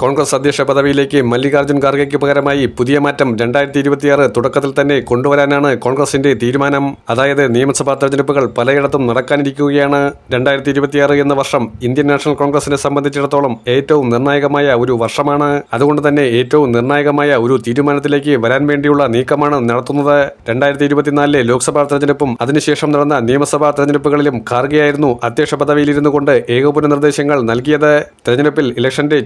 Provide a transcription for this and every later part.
കോൺഗ്രസ് അധ്യക്ഷ പദവിയിലേക്ക് മല്ലികാർജുൻ ഖാർഗെയ്ക്ക് പകരമായി പുതിയ മാറ്റം രണ്ടായിരത്തി ഇരുപത്തിയാറ് തുടക്കത്തിൽ തന്നെ കൊണ്ടുവരാനാണ് കോൺഗ്രസിന്റെ തീരുമാനം. അതായത് നിയമസഭാ തെരഞ്ഞെടുപ്പുകൾ പലയിടത്തും നടക്കാനിരിക്കുകയാണ്. രണ്ടായിരത്തി ഇരുപത്തിയാറ് എന്ന വർഷം ഇന്ത്യൻ നാഷണൽ കോൺഗ്രസിനെ സംബന്ധിച്ചിടത്തോളം ഏറ്റവും നിർണായകമായ ഒരു വർഷമാണ്. അതുകൊണ്ട് തന്നെ ഏറ്റവും നിർണായകമായ ഒരു തീരുമാനത്തിലേക്ക് വരാൻ വേണ്ടിയുള്ള നീക്കമാണ് നടത്തുന്നത്. രണ്ടായിരത്തി ഇരുപത്തിനാലിലെ ലോക്സഭാ തെരഞ്ഞെടുപ്പും അതിനുശേഷം നടന്ന നിയമസഭാ തെരഞ്ഞെടുപ്പുകളിലും ഖാർഗെയായിരുന്നു അധ്യക്ഷ പദവിയിലിരുന്നു കൊണ്ട് ഏകോപന നിർദ്ദേശങ്ങൾ നൽകിയത്. തെരഞ്ഞെടുപ്പിൽ ഇലക്ഷന്റെ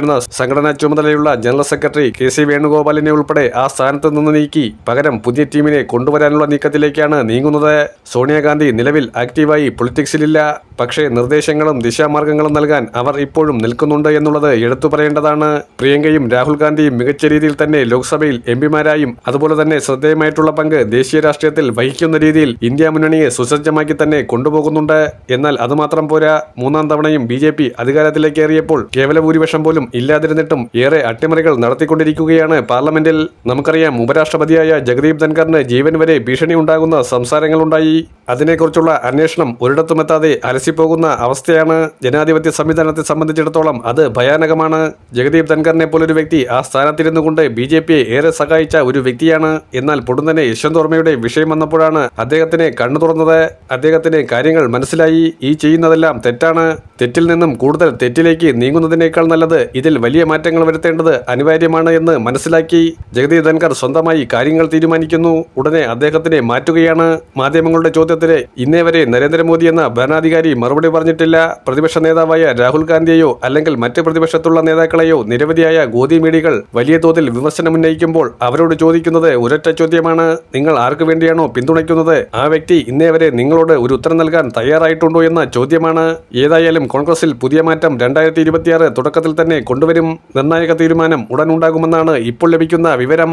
ചുമതലയുണ്ടായിരുന്ന സംഘടനാ ചുമതലയുള്ള ജനറൽ സെക്രട്ടറി കെ സി വേണുഗോപാലിനെ ഉൾപ്പെടെ ആ സ്ഥാനത്ത് നിന്ന് നീക്കി പകരം പുതിയ ടീമിനെ കൊണ്ടുവരാനുള്ള നീക്കത്തിലേക്കാണ് നീങ്ങുന്നത്. സോണിയാഗാന്ധി നിലവിൽ ആക്റ്റീവായി പൊളിറ്റിക്സിലില്ല. പക്ഷേ നിർദ്ദേശങ്ങളും ദിശാമാർഗങ്ങളും നൽകാൻ അവർ ഇപ്പോഴും നിൽക്കുന്നുണ്ട് എന്നുള്ളത് എടുത്തു പറയേണ്ടതാണ്. പ്രിയങ്കയും രാഹുൽ ഗാന്ധിയും മികച്ച രീതിയിൽ തന്നെ ലോക്സഭയിൽ എം പിമാരായും അതുപോലെ തന്നെ ശ്രദ്ധേയമായിട്ടുള്ള പങ്ക് ദേശീയ രാഷ്ട്രീയത്തിൽ വഹിക്കുന്ന രീതിയിൽ ഇന്ത്യ മുന്നണിയെ സുസജ്ജമാക്കി തന്നെ കൊണ്ടുപോകുന്നുണ്ട്. എന്നാൽ അതുമാത്രം പോരാ. മൂന്നാം തവണയും ബി ജെ പി അധികാരത്തിലേക്കേറിയപ്പോൾ കേവല ഭൂരിപക്ഷം പോലും ഇല്ലാതിരുന്നിട്ടും ഏറെ അട്ടിമറികൾ നടത്തിക്കൊണ്ടിരിക്കുകയാണ് പാർലമെന്റിൽ. നമുക്കറിയാം ഉപരാഷ്ട്രപതിയായ ജഗദീപ് ധൻഖറിന് ജീവൻ വരെ ഭീഷണി ഉണ്ടാകുന്ന സംസാരങ്ങളുണ്ടായി. അതിനെക്കുറിച്ചുള്ള അന്വേഷണം ഒരിടത്തുമെത്താതെ അലസിപ്പോകുന്ന അവസ്ഥയാണ് ജനാധിപത്യ സംവിധാനത്തെ സംബന്ധിച്ചിടത്തോളം അത് ഭയാനകമാണ്. ജഗദീപ് ധൻഖറിനെ പോലൊരു വ്യക്തി ആ സ്ഥാനത്തിരുന്നു കൊണ്ട് ബി ജെ പിയെ ഏറെ സഹായിച്ച ഒരു വ്യക്തിയാണ്. എന്നാൽ പൊടുന്നനെ യശ്വന്ത് വർമ്മയുടെ വിഷയം വന്നപ്പോഴാണ് അദ്ദേഹത്തിന് കണ്ണു തുറന്നത്. അദ്ദേഹത്തിന് കാര്യങ്ങൾ മനസ്സിലായി. ഈ ചെയ്യുന്നതെല്ലാം തെറ്റാണ്. തെറ്റിൽ നിന്നും കൂടുതൽ തെറ്റിലേക്ക് നീങ്ങുന്നതിനേക്കാൾ നല്ലത് ഇതിൽ വലിയ മാറ്റങ്ങൾ വരുത്തേണ്ടത് അനിവാര്യമാണ് എന്ന് മനസ്സിലാക്കി ജഗദീപ് ധൻഖർ സ്വന്തമായി കാര്യങ്ങൾ തീരുമാനിക്കുന്നു. ഉടനെ അദ്ദേഹത്തിനെ മാറ്റുകയാണ്. മാധ്യമങ്ങളുടെ ചോദ്യത്തിന് ഇന്നേ വരെ നരേന്ദ്രമോദി എന്ന ഭരണാധികാരി മറുപടി പറഞ്ഞിട്ടില്ല. പ്രതിപക്ഷ നേതാവായ രാഹുൽ ഗാന്ധിയെയോ അല്ലെങ്കിൽ മറ്റ് പ്രതിപക്ഷത്തുള്ള നേതാക്കളെയോ നിരവധിയായ ഗോതി മീഡിയകൾ വലിയ തോതിൽ വിമർശനമുന്നയിക്കുമ്പോൾ അവരോട് ചോദിക്കുന്നത് ഒരൊറ്റ ചോദ്യമാണ്. നിങ്ങൾ ആർക്കു വേണ്ടിയാണോ പിന്തുണയ്ക്കുന്നത്? ആ വ്യക്തി ഇന്നേ വരെ നിങ്ങളോട് ഒരു ഉത്തരം നൽകാൻ തയ്യാറായിട്ടുണ്ടോ എന്ന ചോദ്യമാണ്. ഏതായാലും കോൺഗ്രസിൽ പുതിയ മാറ്റം രണ്ടായിരത്തി ഇരുപത്തിയാറ് തുടക്കത്തിൽ തന്നെ കൊണ്ടുവരും. നിർണായക തീരുമാനം ഉടൻ ഉണ്ടാകുമെന്നാണ് ഇപ്പോൾ ലഭിക്കുന്ന വിവരം.